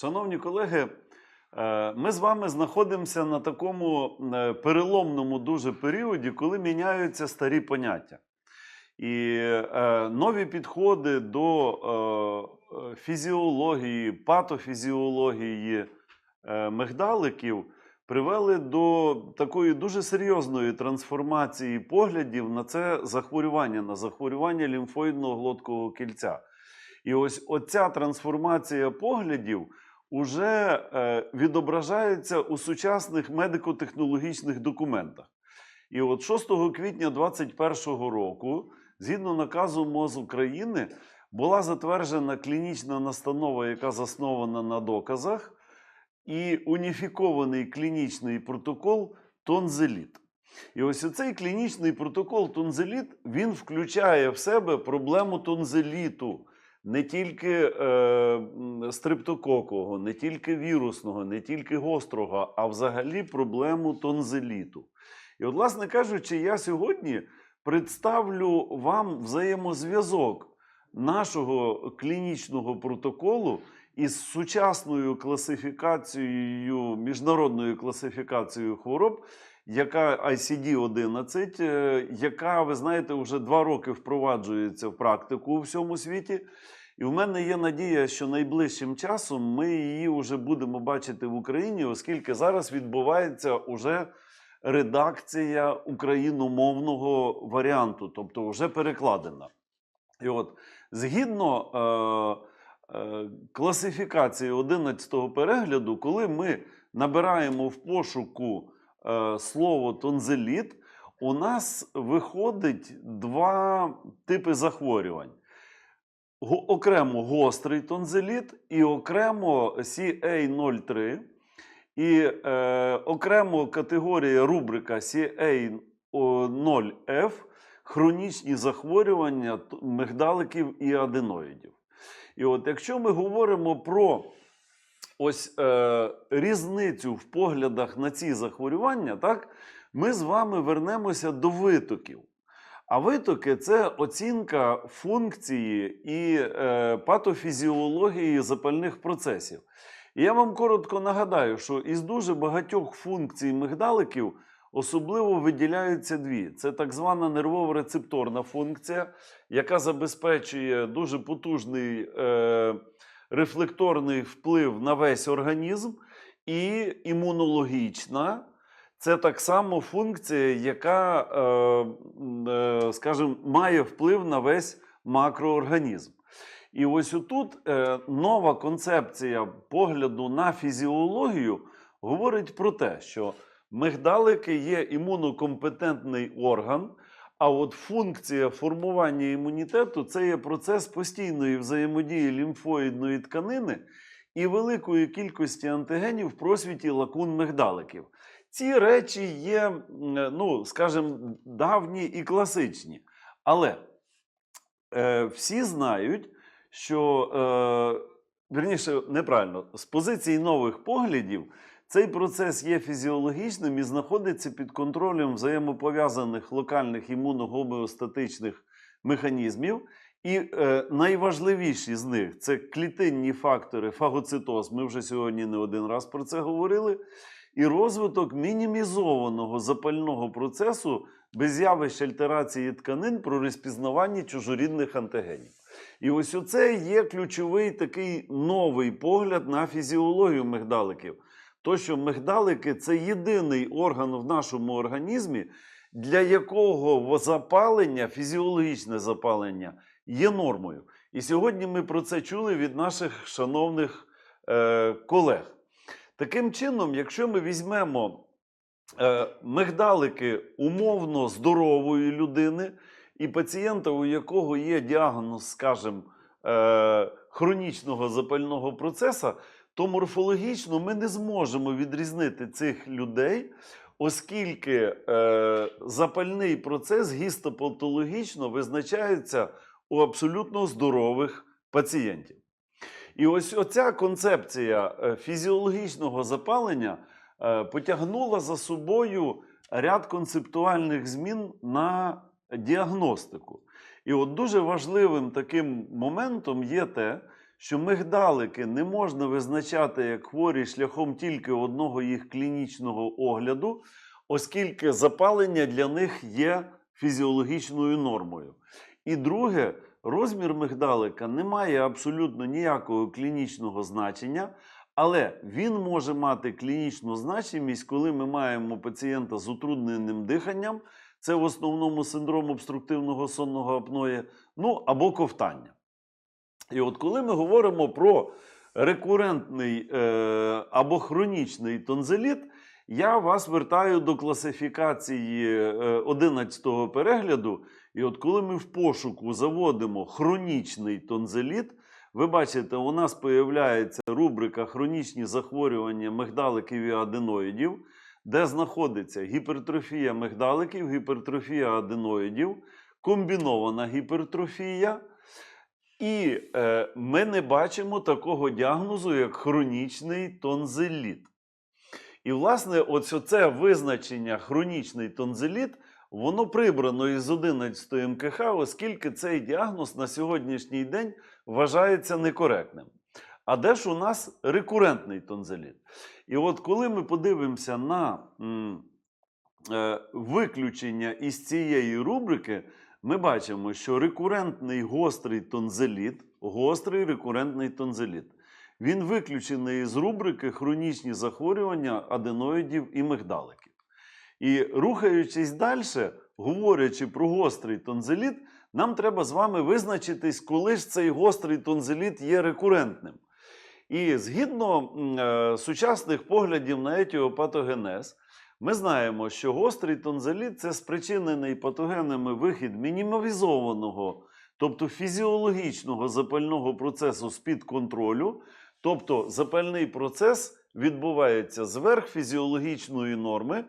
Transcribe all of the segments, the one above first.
Шановні колеги, е, ми з вами знаходимося на такому е, переломному дуже періоді, коли міняються старі поняття. І е, нові підходи до фізіології, патофізіології мигдаликів привели до такої дуже серйозної трансформації поглядів на це захворювання, на захворювання лімфоїдного глоткового кільця. І ось оця трансформація поглядів уже е, відображається у сучасних медико-технологічних документах. І от 6 квітня 2021 року, згідно наказу МОЗ України, була затверджена клінічна настанова, яка заснована на доказах, і уніфікований клінічний протокол тонзеліт. І ось цей клінічний протокол тонзеліт він включає в себе проблему тонзеліту. Не тільки е, стрептококового, не тільки вірусного, не тільки гострого, а взагалі проблему тонзеліту. І, от, власне кажучи, я сьогодні представлю вам взаємозв'язок нашого клінічного протоколу із сучасною класифікацією, міжнародною класифікацією хвороб, яка ICD-11, е, яка, ви знаєте, вже два роки впроваджується в практику у всьому світі. І в мене є надія, що найближчим часом ми її вже будемо бачити в Україні, оскільки зараз відбувається уже редакція україномовного варіанту, тобто вже перекладена. І от згідно е, е, класифікації 11-го перегляду, коли ми набираємо в пошуку е, слово тонзиліт, у нас виходить два типи захворювань. Окремо гострий тонзиліт і окремо CA03. І е, окремо категорія рубрика CA0F хронічні захворювання мигдаликів і аденоїдів. І от якщо ми говоримо про ось е, різницю в поглядах на ці захворювання, так, ми з вами вернемося до витоків. А витоки це оцінка функції і е, патофізіології запальних процесів. І я вам коротко нагадаю, що із дуже багатьох функцій мигдаликів особливо виділяються дві: це так звана нервово-рецепторна функція, яка забезпечує дуже потужний е, рефлекторний вплив на весь організм, і імунологічна. Це так само функція, яка, е, е, скажімо, має вплив на весь макроорганізм. І ось отут е, нова концепція погляду на фізіологію говорить про те, що мигдалики є імунокомпетентний орган, а от функція формування імунітету це є процес постійної взаємодії лімфоїдної тканини і великої кількості антигенів в просвіті лакун мигдаликів. Ці речі є, ну, скажімо, давні і класичні. Але е, всі знають, що, е, верніше, неправильно, з позиції нових поглядів цей процес є фізіологічним і знаходиться під контролем взаємопов'язаних локальних імуногомеостатичних механізмів. І е, найважливіші з них це клітинні фактори фагоцитоз. Ми вже сьогодні не один раз про це говорили. І розвиток мінімізованого запального процесу без явищ альтерації тканин про розпізнавання чужорідних антигенів. І ось оце є ключовий такий новий погляд на фізіологію мигдаликів. То, що мигдалики це єдиний орган в нашому організмі, для якого запалення, фізіологічне запалення є нормою. І сьогодні ми про це чули від наших шановних е, колег. Таким чином, якщо ми візьмемо е, мигдалики умовно здорової людини і пацієнта, у якого є діагноз, скажімо, е, хронічного запального процесу, то морфологічно ми не зможемо відрізнити цих людей, оскільки е, запальний процес гістопатологічно визначається у абсолютно здорових пацієнтів. І ось оця концепція е, фізіологічного запалення е, потягнула за собою ряд концептуальних змін на діагностику. І от дуже важливим таким моментом є те, що мигдалики не можна визначати як хворі шляхом тільки одного їх клінічного огляду, оскільки запалення для них є фізіологічною нормою. І друге, розмір мигдалика не має абсолютно ніякого клінічного значення, але він може мати клінічну значимість, коли ми маємо пацієнта з утрудненим диханням, це в основному синдром обструктивного сонного апноє, ну або ковтання. І от коли ми говоримо про рекурентний е, або хронічний тонзиліт, я вас вертаю до класифікації е, 11-го перегляду. І от коли ми в пошуку заводимо хронічний тонзиліт, ви бачите, у нас появляється рубрика хронічні захворювання мигдаликів і аденоїдів, де знаходиться гіпертрофія мигдаликів, гіпертрофія аденоїдів, комбінована гіпертрофія. І е, ми не бачимо такого діагнозу, як хронічний тонзиліт. І, власне, ось це визначення хронічний тонзиліт, воно прибрано із 11 МКХ, оскільки цей діагноз на сьогоднішній день вважається некоректним. А де ж у нас рекурентний тонзиліт? І от коли ми подивимося на е, виключення із цієї рубрики, ми бачимо, що рекурентний гострий тонзиліт, гострий рекурентний тонзиліт, він виключений із рубрики хронічні захворювання аденоїдів і мигдаликів. І рухаючись далі, говорячи про гострий тонзиліт, нам треба з вами визначитись, коли ж цей гострий тонзиліт є рекурентним. І згідно е, сучасних поглядів на етіопатогенез, ми знаємо, що гострий тонзиліт це спричинений патогенами вихід мінімалізованого, тобто фізіологічного запального процесу з-під контролю. Тобто запальний процес відбувається зверх фізіологічної норми,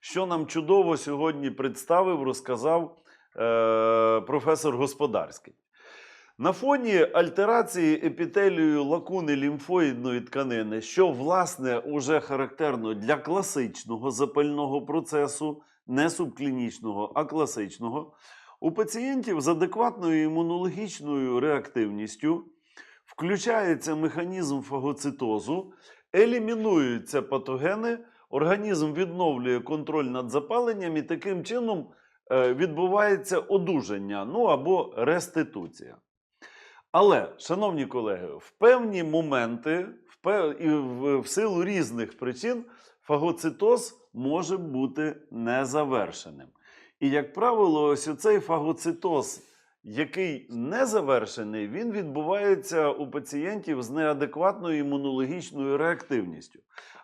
що нам чудово сьогодні представив, розказав е, професор Господарський. На фоні альтерації епітелію лакуни лімфоїдної тканини, що власне уже характерно для класичного запального процесу, не субклінічного, а класичного, у пацієнтів з адекватною імунологічною реактивністю включається механізм фагоцитозу, елімінуються патогени, організм відновлює контроль над запаленням і таким чином е, відбувається одужання ну або реституція. Але, шановні колеги, в певні моменти, в, пев... і в, в силу різних причин, фагоцитоз може бути незавершеним. І, як правило, ось цей фагоцитоз, який не завершений, він відбувається у пацієнтів з неадекватною імунологічною реактивністю.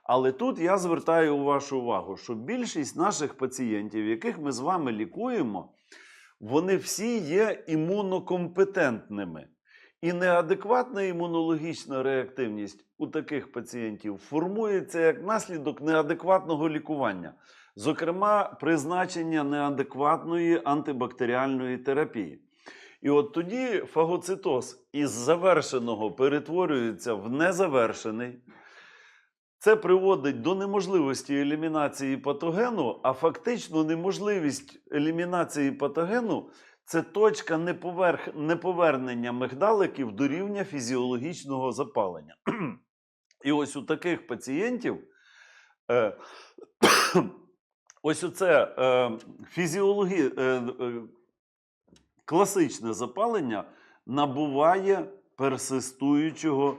Але тут я звертаю вашу увагу, що більшість наших пацієнтів, яких ми з вами лікуємо, вони всі є імунокомпетентними. І неадекватна імунологічна реактивність у таких пацієнтів формується як наслідок неадекватного лікування, зокрема, призначення неадекватної антибактеріальної терапії. І от тоді фагоцитоз із завершеного перетворюється в незавершений. Це приводить до неможливості елімінації патогену, а фактично неможливість елімінації патогену це точка неповерх... неповернення мигдаликів до рівня фізіологічного запалення. І ось у таких пацієнтів е, ось оце е, фізіологі... е, е, класичне запалення набуває персистуючого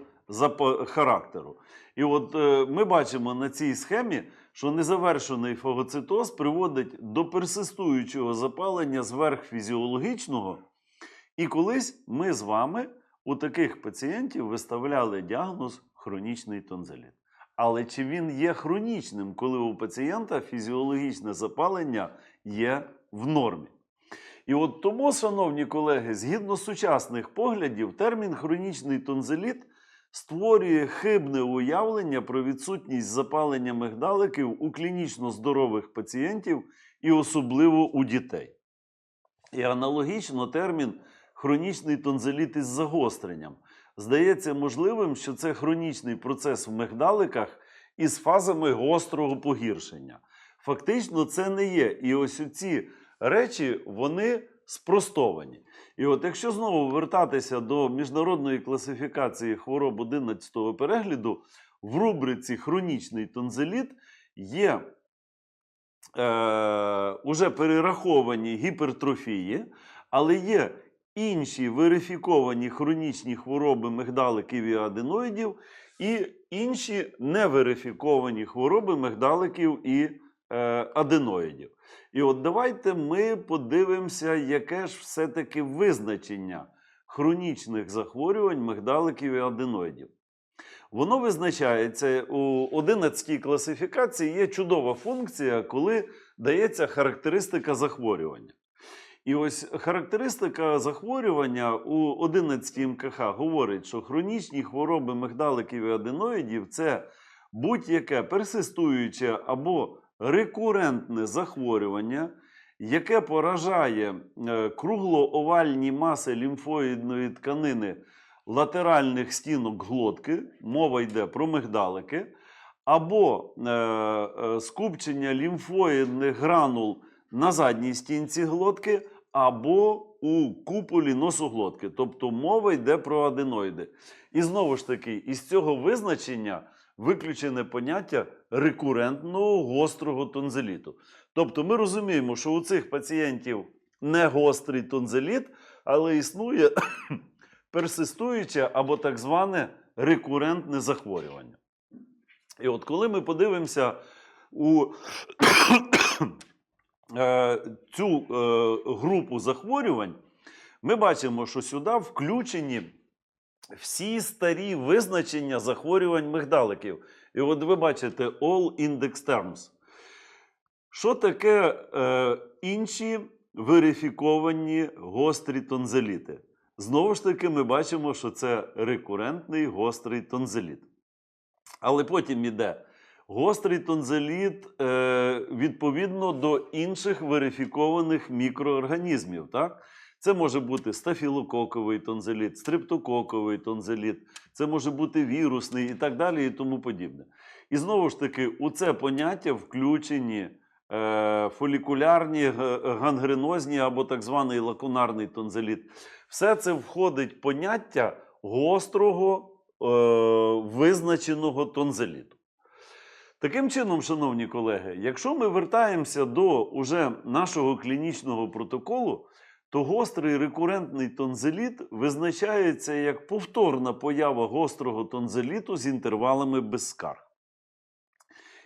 характеру. І от е, ми бачимо на цій схемі, що незавершений фагоцитоз приводить до персистуючого запалення зверхфізіологічного. І колись ми з вами у таких пацієнтів виставляли діагноз хронічний тонзиліт. Але чи він є хронічним, коли у пацієнта фізіологічне запалення є в нормі? І от тому, шановні колеги, згідно сучасних поглядів, термін хронічний тонзиліт створює хибне уявлення про відсутність запалення мигдаликів у клінічно здорових пацієнтів і особливо у дітей. І аналогічно термін хронічний тонзиліт із загостренням. Здається можливим, що це хронічний процес в мигдаликах із фазами гострого погіршення. Фактично, це не є. І ось ці речі вони спростовані. І от якщо знову вертатися до міжнародної класифікації хвороб 11-го перегляду, в рубриці хронічний тонзиліт є е, уже перераховані гіпертрофії, але є інші верифіковані хронічні хвороби мигдаликів і аденоїдів, і інші неверифіковані хвороби мигдаликів і е, аденоїдів. І от давайте ми подивимося, яке ж все-таки визначення хронічних захворювань мигдаликів і аденоїдів. Воно визначається у 11 класифікації є чудова функція, коли дається характеристика захворювання. І ось характеристика захворювання у 11 МКХ говорить, що хронічні хвороби мигдаликів і аденоїдів це будь-яке персистуюче або рекурентне захворювання, яке поражає е, круглоовальні маси лімфоїдної тканини латеральних стінок глотки, мова йде про мигдалики, або е, е, скупчення лімфоїдних гранул на задній стінці глотки, або у куполі носоглотки. Тобто мова йде про аденоїди. І знову ж таки, із цього визначення виключене поняття рекурентного гострого тонзиліту. Тобто ми розуміємо, що у цих пацієнтів не гострий тонзиліт, але існує персистуюче або так зване рекурентне захворювання. І от коли ми подивимося у е, цю е, групу захворювань, ми бачимо, що сюди включені всі старі визначення захворювань мигдаликів. І от ви бачите all index terms. Що таке е, інші верифіковані гострі тонзиліти? Знову ж таки, ми бачимо, що це рекурентний гострий тонзиліт. Але потім іде гострий тонзиліт е, відповідно до інших верифікованих мікроорганізмів. Так? Це може бути стафілококовий тонзиліт, стрептококовий тонзиліт, це може бути вірусний і так далі, і тому подібне. І знову ж таки, у це поняття включені е, фолікулярні, гангренозні або так званий лакунарний тонзиліт. Все це входить в поняття гострого е, визначеного тонзиліту. Таким чином, шановні колеги, якщо ми вертаємося до уже нашого клінічного протоколу, то гострий рекурентний тонзиліт визначається як повторна поява гострого тонзиліту з інтервалами без скарг.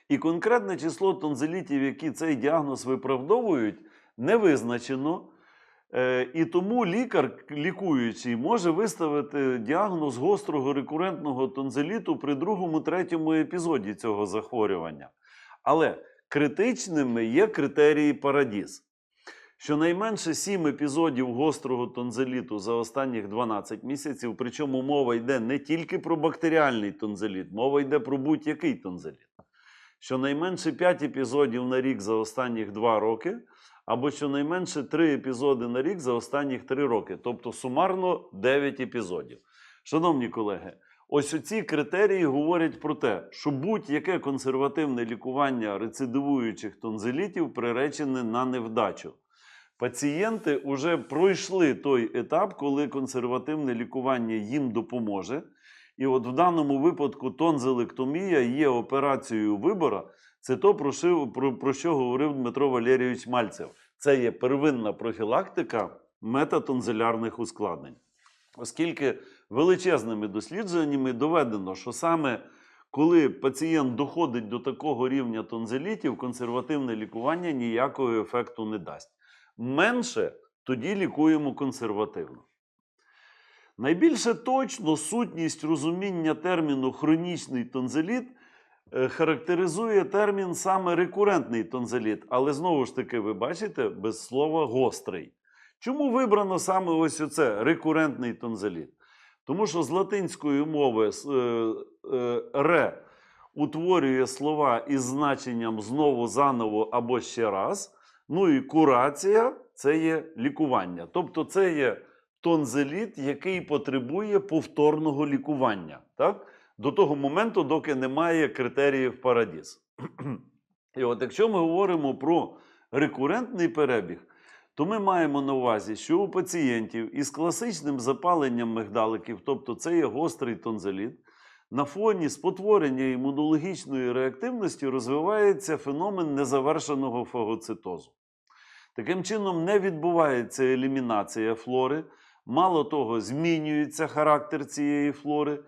І конкретне число тонзилітів, які цей діагноз виправдовують, не визначено. Е, І тому лікар, лікуючий, може виставити діагноз гострого рекурентного тонзиліту при другому, третьому епізоді цього захворювання. Але критичними є критерії Парадіз. Щонайменше 7 епізодів гострого тонзиліту за останніх 12 місяців, причому мова йде не тільки про бактеріальний тонзиліт, мова йде про будь-який тонзиліт. Щонайменше 5 епізодів на рік за останніх 2 роки, або щонайменше 3 епізоди на рік за останніх 3 роки, тобто сумарно 9 епізодів. Шановні колеги, ось оці критерії говорять про те, що будь-яке консервативне лікування рецидивуючих тонзилітів приречене на невдачу. Пацієнти вже пройшли той етап, коли консервативне лікування їм допоможе. І от в даному випадку тонзилектомія є операцією вибора. Це то, про що, про, про що говорив Дмитро Валерійович Мальцев. Це є первинна профілактика метатонзилярних ускладнень. Оскільки величезними дослідженнями доведено, що саме коли пацієнт доходить до такого рівня тонзилітів, консервативне лікування ніякого ефекту не дасть. Менше тоді лікуємо консервативно. Найбільше точно сутність розуміння терміну хронічний тонзиліт е, характеризує термін саме рекурентний тонзиліт, але знову ж таки, ви бачите, без слова гострий. Чому вибрано саме ось оце рекурентний тонзиліт? Тому що з латинської мови е, е, ре утворює слова із значенням знову, заново або ще раз. Ну і курація це є лікування. Тобто це є тонзиліт, який потребує повторного лікування. Так? До того моменту, доки немає критеріїв парадіз. І от якщо ми говоримо про рекурентний перебіг, то ми маємо на увазі, що у пацієнтів із класичним запаленням мигдаликів, тобто це є гострий тонзиліт, на фоні спотворення імунологічної реактивності розвивається феномен незавершеного фагоцитозу. Таким чином, не відбувається елімінація флори, мало того, змінюється характер цієї флори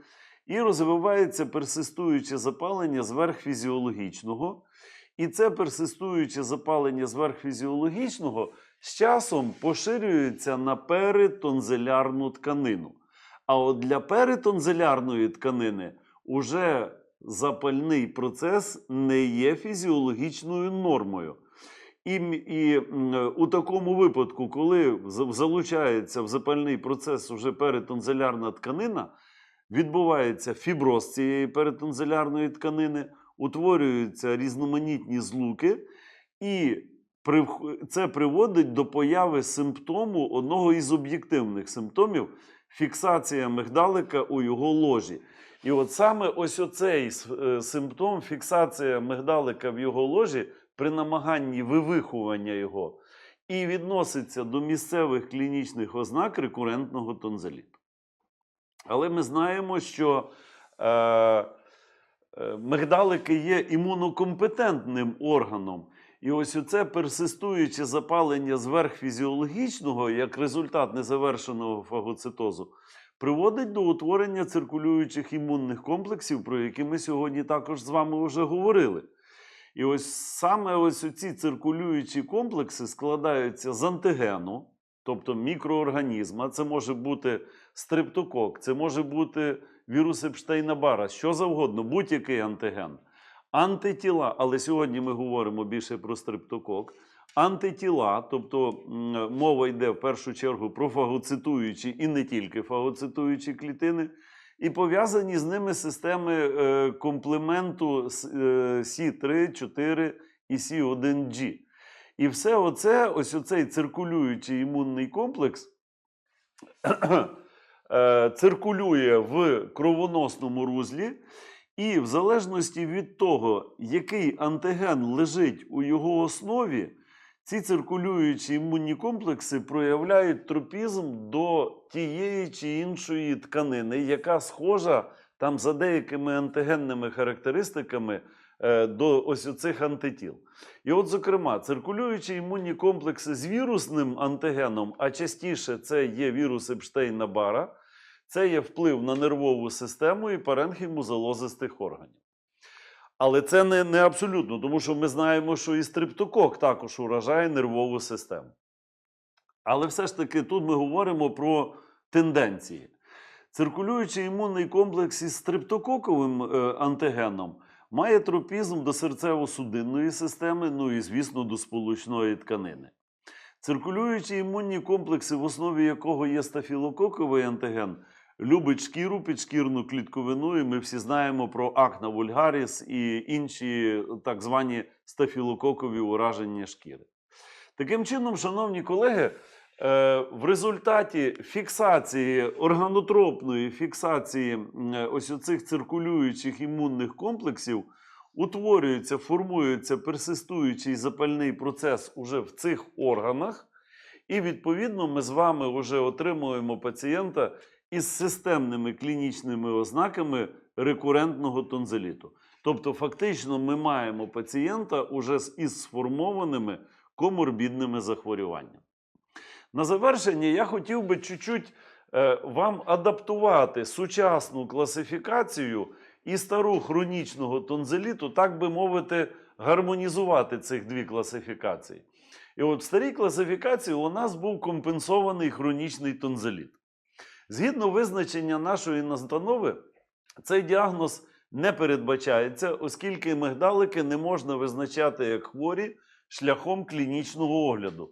і розвивається персистуюче запалення зверхфізіологічного. І це персистуюче запалення зверхфізіологічного з часом поширюється на перитонзилярну тканину. А от для перитонзилярної тканини уже запальний процес не є фізіологічною нормою. І, і у такому випадку, коли залучається в запальний процес уже перитонзилярна тканина, відбувається фіброз цієї перитонзилярної тканини, утворюються різноманітні злуки, і це приводить до появи симптому одного із об'єктивних симптомів фіксація мигдалика у його ложі. І от саме ось оцей е, симптом, фіксація мигдалика в його ложі при намаганні вивихування його, і відноситься до місцевих клінічних ознак рекурентного тонзиліту. Але ми знаємо, що е, е, мигдалики є імунокомпетентним органом. І ось оце персистуюче запалення зверхфізіологічного як результат незавершеного фагоцитозу приводить до утворення циркулюючих імунних комплексів, про які ми сьогодні також з вами вже говорили. І ось саме ось ці циркулюючі комплекси складаються з антигену, тобто мікроорганізма. Це може бути стрептокок, це може бути вірус Епштейна-Бара, що завгодно, будь-який антиген. Антитіла, але сьогодні ми говоримо більше про стрептокок. Антитіла, тобто мова йде в першу чергу про фагоцитуючі і не тільки фагоцитуючі клітини, і пов'язані з ними системи е, комплементу е, С3, 4 і С1G. І все оце, ось оцей циркулюючий імунний комплекс е, циркулює в кровоносному рузлі, і в залежності від того, який антиген лежить у його основі, ці циркулюючі імунні комплекси проявляють тропізм до тієї чи іншої тканини, яка схожа там за деякими антигенними характеристиками е, до ось цих антитіл. І от, зокрема, циркулюючі імунні комплекси з вірусним антигеном, а частіше це є вірус Епштейна-Бара, це є вплив на нервову систему і паренхіму залозистих органів. Але це не, не абсолютно, тому що ми знаємо, що і стриптокок також уражає нервову систему. Але все ж таки тут ми говоримо про тенденції. Циркулюючий імунний комплекс із стриптококовим е, антигеном має тропізм до серцево-судинної системи, ну і, звісно, до сполучної тканини. Циркулюючі імунні комплекси, в основі якого є стафілококовий антиген, любить шкіру, підшкірну клітковину, і ми всі знаємо про акна вульгаріс і інші так звані стафілококові ураження шкіри. Таким чином, шановні колеги, е, в результаті фіксації органотропної фіксації е, ось оцих циркулюючих імунних комплексів утворюється, формується персистуючий запальний процес уже в цих органах, і відповідно ми з вами вже отримуємо пацієнта із системними клінічними ознаками рекурентного тонзиліту. Тобто, фактично, ми маємо пацієнта уже із сформованими коморбідними захворюваннями. На завершення я хотів би чуть-чуть е, вам адаптувати сучасну класифікацію і стару хронічного тонзиліту, так би мовити, гармонізувати цих дві класифікації. І от в старій класифікації у нас був компенсований хронічний тонзиліт. Згідно визначення нашої настанови, цей діагноз не передбачається, оскільки мигдалики не можна визначати як хворі шляхом клінічного огляду.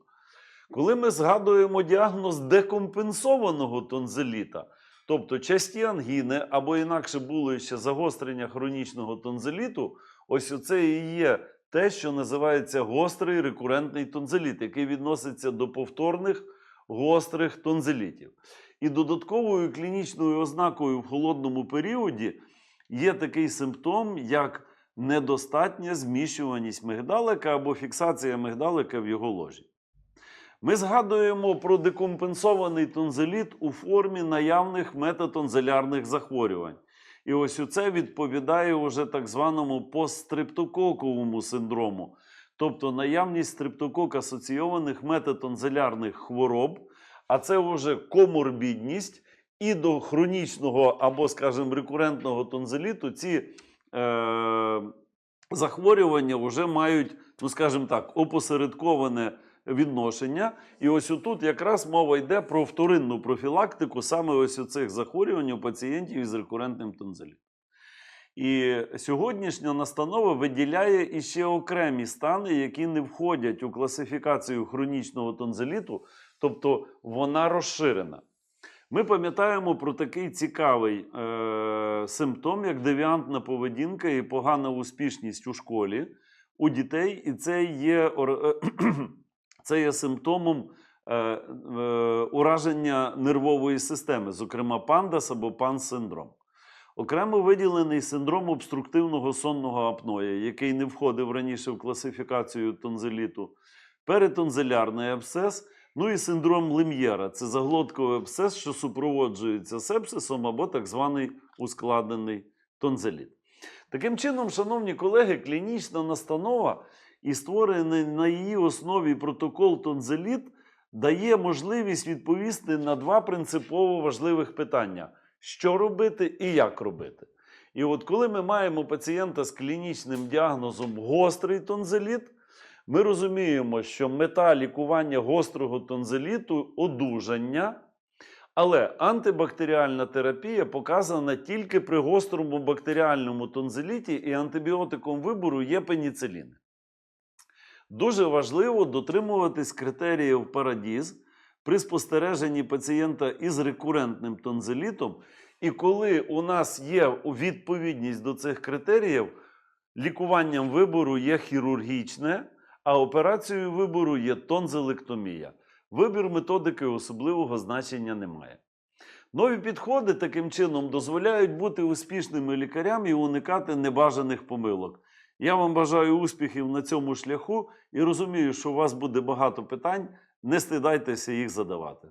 Коли ми згадуємо діагноз декомпенсованого тонзиліта, тобто часті ангіни або інакше було ще загострення хронічного тонзиліту, ось оце і є те, що називається гострий рекурентний тонзиліт, який відноситься до повторних гострих тонзилітів. І додатковою клінічною ознакою в холодному періоді є такий симптом, як недостатня зміщуваність мигдалика або фіксація мигдалика в його ложі. Ми згадуємо про декомпенсований тонзиліт у формі наявних метатонзилярних захворювань. І ось це відповідає уже так званому постстрептококовому синдрому, тобто наявність стрептокок асоційованих метатонзилярних хвороб, а це вже коморбідність, і до хронічного або, скажімо, рекурентного тонзиліту ці е, захворювання вже мають, ну скажімо так, опосередковане відношення. І ось отут якраз мова йде про вторинну профілактику саме ось оцих захворювань у пацієнтів із рекурентним тонзилітом. І сьогоднішня настанова виділяє іще окремі стани, які не входять у класифікацію хронічного тонзиліту, тобто вона розширена. Ми пам'ятаємо про такий цікавий е, симптом, як девіантна поведінка і погана успішність у школі у дітей, і це є, е, це є симптомом е, е, ураження нервової системи, зокрема пандас або пан-синдром. Окремо виділений синдром обструктивного сонного апноя, який не входив раніше в класифікацію тонзиліту, перитонзилярний абсцес, ну і синдром Лем'єра це заглотковий абсцес, що супроводжується сепсисом або так званий ускладнений тонзиліт. Таким чином, шановні колеги, клінічна настанова і створений на її основі протокол тонзиліт дає можливість відповісти на два принципово важливих питання: що робити і як робити. І от коли ми маємо пацієнта з клінічним діагнозом гострий тонзиліт, ми розуміємо, що мета лікування гострого тонзиліту одужання. Але антибактеріальна терапія показана тільки при гострому бактеріальному тонзиліті, і антибіотиком вибору є пеніцилін. Дуже важливо дотримуватись критеріїв парадіз при спостереженні пацієнта із рекурентним тонзилітом. І коли у нас є відповідність до цих критеріїв, лікуванням вибору є хірургічне, а операцією вибору є тонзелектомія. Вибір методики особливого значення немає. Нові підходи таким чином дозволяють бути успішними лікарям і уникати небажаних помилок. Я вам бажаю успіхів на цьому шляху і розумію, що у вас буде багато питань. Не стидайтеся їх задавати.